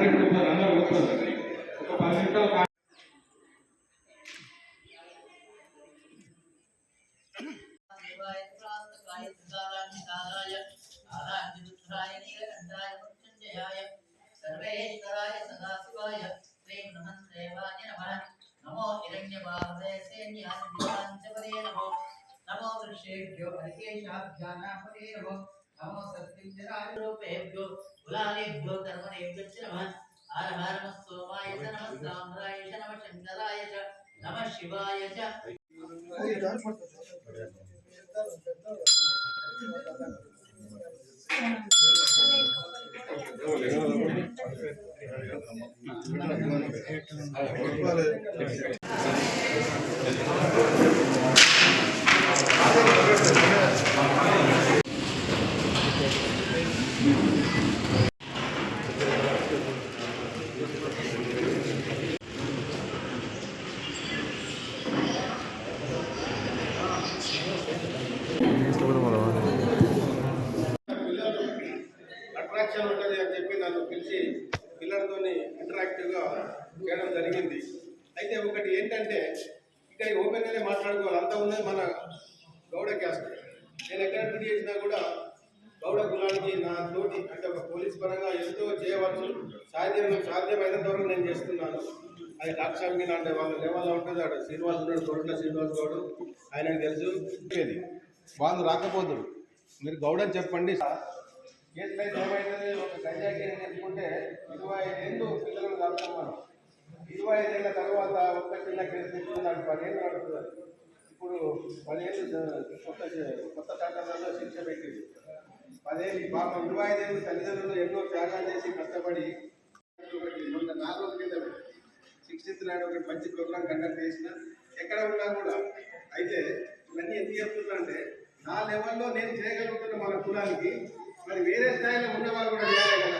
Separate కూర్చొని అందరూ కూర్చోండి ఒక పది నిమిషాలు కా- శివాయ ప్రాంతకాయ తుకారాయ ఆరాధ్యుత్రాయ నీలకంఠాయ మృత్యుంజయాయ సర్వేశ్వరాయ సదాశివాయ శ్రీం నమః దేవాయ నమః నమో హిరణ్యబాహువే సేన్యాయ దివాంచపదే నమో హర హర సోమాయ చ నమః సాంబ్రాయ చ నమః శంకరాయ చ నమః శివాయ చ అట్రాక్షన్ ఉంటుంది అని చెప్పి నన్ను పిలిచి పిల్లలతోని ఇంటరాక్టివ్గా చేయడం జరిగింది. అయితే ఒకటి ఏంటంటే ఇక్కడ ఓపెన్గానే మాట్లాడుకోవాలి. అంతా ఉన్నది మన గౌడ క్యాస్ట్ నేను ఎక్కడ ట్రీట్ చేసినా కూడా గౌడ కులానికి నా తోటి అంటే ఒక పోలీస్ పరంగా ఎంతో చేయవచ్చు. సాధ్యం సాధ్యమైనంత వరకు నేను చేస్తున్నాను. అది డాక్టర్ మీద అంటే వాళ్ళ లెవెల్లో ఉంటుంది. అక్కడ శ్రీనివాస్ ఉన్నాడు కొరట్ల శ్రీనివాస్ గౌడు ఆయనకు తెలుసు. వాళ్ళు రాకపోతురు. మీరు గౌడని చెప్పండి. కేసులో ఏమైతుంది ఒక గంజాకి నేర్చుకుంటే ఇరవై ఐదేళ్ళు పిల్లలను మనం ఇరవై ఐదేళ్ళ తర్వాత ఒక్క చిన్న కేసు తెచ్చుకున్నాడు. పదిహేను నడుపుతుంది ఇప్పుడు పదిహేను కొత్త కొత్త చట్టాలలో శిక్ష పెట్టింది. పదేళ్ళు పాపం ఇరవై ఐదేళ్ళు తల్లిదండ్రులు ఎన్నో త్యాగాలు చేసి కష్టపడి ఒకటి మొన్న నాలుగు రోజుల కింద సిక్స్టీన్త్ నాడు ఒకటి మంచి ప్రోగ్రామ్ కండక్ట్ చేసిన. ఎక్కడ ఉన్నా కూడా. అయితే ఇవన్నీ ఎందుకు చెప్తున్నా అంటే నా లెవెల్లో నేను చేయగలుగుతున్న మన కులానికి మరి వేరే స్థాయిలో ఉన్న వాళ్ళు కూడా చేయాలి కదా.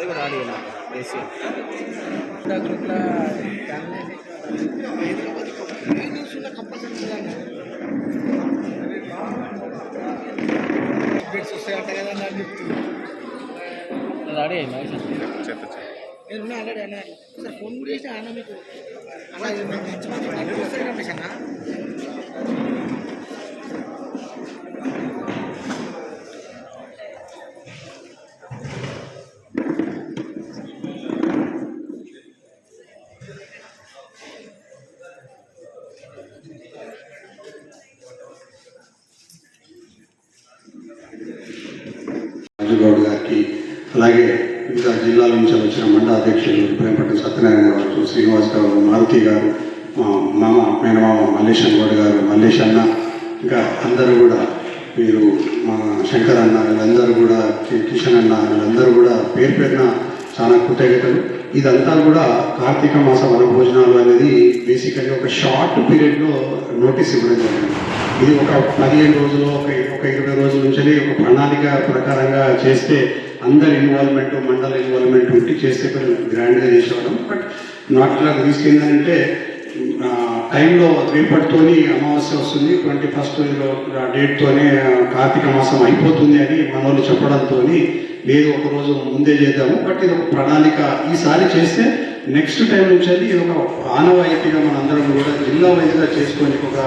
నాది కూడా ఆడి ఏసీ వస్తాయంట కదా నేను ఆల్రెడీ అన్న సార్ ఫోన్ కూడా చేసిన అన్న మీకు మీకు మంచి వస్తాయి గౌడ్ గారికి అలాగే వివిధ జిల్లాల నుంచి వచ్చిన మండల అధ్యక్షులు ప్రేమపట్ల సత్యనారాయణ గారు శ్రీనివాస్ గారు మారుతి గారు మా మామ మేనమామ మల్లేశన్ గౌడ్ గారు మల్లేష్ అన్న ఇంకా అందరూ కూడా మీరు మా శంకర్ అన్న వీళ్ళందరూ కూడా కిషన్ అన్న వీళ్ళందరూ కూడా పేరు పేరున చాలా కృతజ్ఞతలు. ఇదంతా కూడా కార్తీక మాస వనభోజనాలు అనేది బేసికల్లీ ఒక షార్ట్ పీరియడ్లో నోటీస్ ఇవ్వడం జరిగింది. ఇది ఒక పదిహేను రోజులు ఒక ఒక ఇరవై రోజుల నుంచి ఒక ప్రణాళిక ప్రకారంగా చేస్తే అందరి ఇన్వాల్వ్మెంట్ మండల ఇన్వాల్వ్మెంట్ ఉంటే చేస్తే కొంచెం గ్రాండ్గా చేసేవాళ్ళం. బట్ నాట్ ఇలా తీసుకెళ్ళాలంటే టైంలో రేపటితోని అమావాస్య వస్తుంది. ట్వంటీ ఫస్ట్ డేట్తోనే కార్తీక మాసం అయిపోతుంది అని మనోళ్ళు చెప్పడంతో లేదు ఒక రోజు ముందే చేద్దాము. బట్ ఇది ఒక ప్రణాళిక. ఈసారి చేస్తే నెక్స్ట్ టైం నుంచి అది ఇది ఒక ఆనవాయితీగా మనందరం కూడా జిల్లా వైజ్గా చేసుకొని ఒక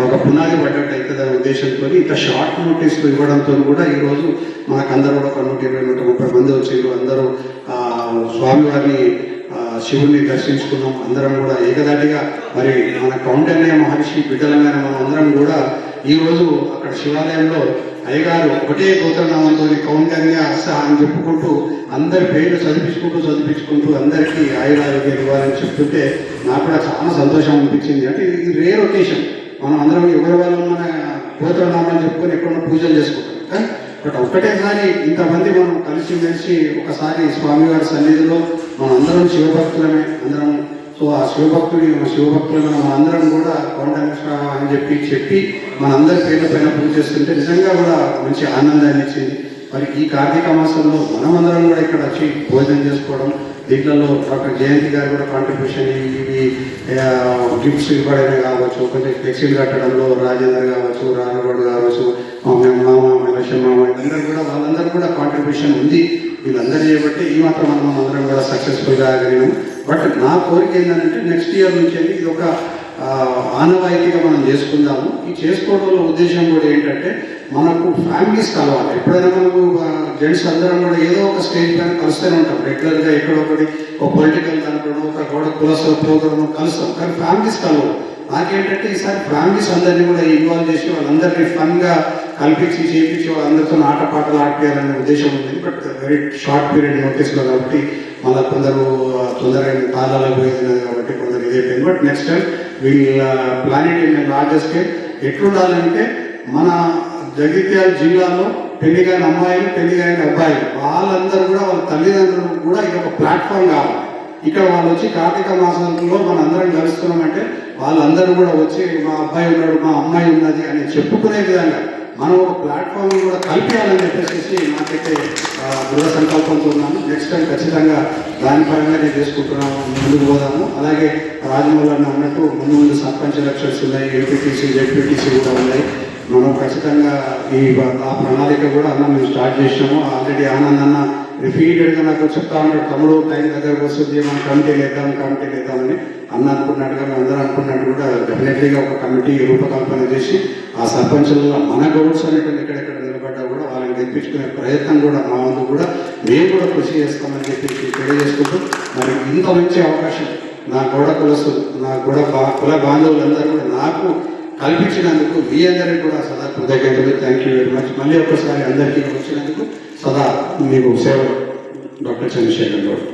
ఒక పునాది పడ్డట్టు అవుతుంది అనే ఉద్దేశంతో ఇంత షార్ట్ నోటీస్లో ఇవ్వడంతో కూడా ఈరోజు మనకందరూ కూడా ఒక నూట ఇరవై నూట ముప్పై మంది వచ్చారు అందరూ స్వామివారిని ఆ, శివుణ్ణి దర్శించుకున్నాం. అందరం కూడా ఏకదాటిగా మరి మన కౌండన్య మహర్షి బిడ్డలమైన మనం అందరం కూడా ఈరోజు అక్కడ శివాలయంలో అయ్యగారు ఒకటే గోత్రనామంతో కౌంటన్య అస్స అని చెప్పుకుంటూ అందరి పేర్లు చదివించుకుంటూ చదివించుకుంటూ అందరికీ ఆయురారోగ్యం ఇవ్వాలని చెప్తుంటే నాకు కూడా చాలా సంతోషం అనిపించింది. అంటే ఇది రేర్ ఒకేషన్ మనం అందరం ఎవరి వాళ్ళం మన గోత్రనామాన్ని చెప్పుకొని ఎక్కడో పూజలు చేసుకుంటాం. కానీ బట్ ఒక్కటేసారి ఇంతమంది మనం కలిసి మెలిసి ఒకసారి స్వామివారి సన్నిధిలో మనం అందరం శివభక్తులమే అందరం సో ఆ శివభక్తుడి శివభక్తులు మనం మన అందరం కూడా కొండేశ్వర అని చెప్పి చెప్పి మనందరి పేర్ల పైన పూజ చేస్తుంటే నిజంగా కూడా మంచి ఆనందాన్ని ఇచ్చింది. మరి ఈ కార్తీక మాసంలో మనమందరం కూడా ఇక్కడ వచ్చి భోజనం చేసుకోవడం దీంట్లో డాక్టర్ జయంతి గారు కూడా కాంట్రిబ్యూషన్ ఇవి గిఫ్ట్స్ ఇవ్వడమే కావచ్చు కొంచెం ఫ్లెక్సీలు కట్టడంలో రాజేందర్ కావచ్చు రానగౌడ్ కావచ్చు మా మేము మామ మలేషియా మామ వీళ్ళందరూ కూడా వాళ్ళందరూ కూడా కాంట్రిబ్యూషన్ ఉంది. వీళ్ళందరూ చేయబట్టి ఈ మాత్రం మనం అందరం కూడా సక్సెస్ఫుల్గా ఆగలిగినాం బట్ నా కోరిక ఏంటంటే నెక్స్ట్ ఇయర్ నుంచి ఇది ఒక ఆనవాయితీగా మనం చేసుకుందాము. ఈ చేసుకోవడంలో ఉద్దేశం కూడా ఏంటంటే మనకు ఫ్యామిలీస్ కలవాలి. ఎప్పుడైనా మనకు జెంట్స్ అందరం కూడా ఏదో ఒక స్టేజ్ పైన కలుస్తూనే ఉంటాం. రెగ్యులర్గా ఎక్కడో ఒకటి ఒక పొలిటికల్ కనుకోవడం ఒక గోడ కులస ప్రోగ్రామ్ కలుస్తాం. కానీ ఫ్యామిలీస్ కలవరు నాకేంటంటే ఈసారి ఫ్యామిలీస్ అందరినీ కూడా ఇన్వాల్వ్ చేసి వాళ్ళందరినీ ఫన్గా కల్పించి చేయించి వాళ్ళందరితో ఆటపాటలు ఆడిపోయాలనే ఉద్దేశం ఉంది. బట్ వెరీ షార్ట్ పీరియడ్ నోటీస్లో కాబట్టి మళ్ళీ కొందరు తొందరగా తాళాలకు పోయింది కాబట్టి కొందరు ఇదైపోయింది బట్ నెక్స్ట్ టైం వీళ్ళ ప్లానెట్ ఇన్ లార్జెస్ట్ ఎట్లుండాలంటే మన జగిత్యాల జిల్లాలో పెళ్ళి కాని అమ్మాయిలు పెళ్ళి కాని అబ్బాయిలు వాళ్ళందరూ కూడా వాళ్ళ తల్లిదండ్రులు కూడా ఇది ఒక ప్లాట్ఫామ్ కావాలి. ఇక్కడ వాళ్ళు వచ్చి కార్తీక మాసంలో మనం అందరం కలుస్తున్నామంటే వాళ్ళందరూ కూడా వచ్చి మా అబ్బాయి ఉన్నాడు మా అమ్మాయి ఉన్నది అని చెప్పుకునే విధంగా మనం ఒక ప్లాట్ఫామ్ కూడా కల్పించాలని చెప్పేసి నాకైతే దృఢ సంకల్పంతో ఉన్నాను. నెక్స్ట్ టైం ఖచ్చితంగా దాని పరంగా నేను చేసుకుంటున్నాము ముందుకు పోదాము. అలాగే రాజమౌళి అన్న అన్నట్టు ముందు ముందు సర్పంచ్ ఎలక్షన్స్ ఉన్నాయి ఏపీటీసీ జెడ్పీటీసీ కూడా ఉన్నాయి. మనం ఖచ్చితంగా ఈ ఆ ప్రణాళిక కూడా అన్న మేము స్టార్ట్ చేసినాము. ఆల్రెడీ ఆనంద్ అన్న రిపీటెడ్గా నాకు చెప్తా ఉన్నాడు తమ్ముడు టైం దగ్గరకు వస్తుంది మనం కమిటీ వేద్దాం కమిటీ వేద్దామని అన్న అనుకున్నట్టుగా కానీ అందరం అనుకున్నట్టు కూడా డెఫినెట్లీగా ఒక కమిటీ రూపకల్పన చేసి ఆ సర్పంచులలో మన గౌడ్స్ అనేటువంటి ఎక్కడెక్కడ నిలబడ్డా కూడా వాళ్ళని తెప్పించుకునే ప్రయత్నం కూడా మా ముందు కూడా మేము కూడా కృషి చేస్తామని చెప్పి తెలియజేసుకుంటూ మరి ఇంత మంచి అవకాశం నా గోడ కులస్తులు నా గోడ బా కుల బాంధవులందరూ కూడా నాకు కల్పించినందుకు మీ అందరికీ కూడా సదా కృతజ్ఞతలు. థ్యాంక్ యూ వెరీ మచ్ మళ్ళీ ఒక్కసారి అందరికీ వచ్చినందుకు సదా మీకు సేవ డాక్టర్ చంద్రశేఖర్ గౌడ్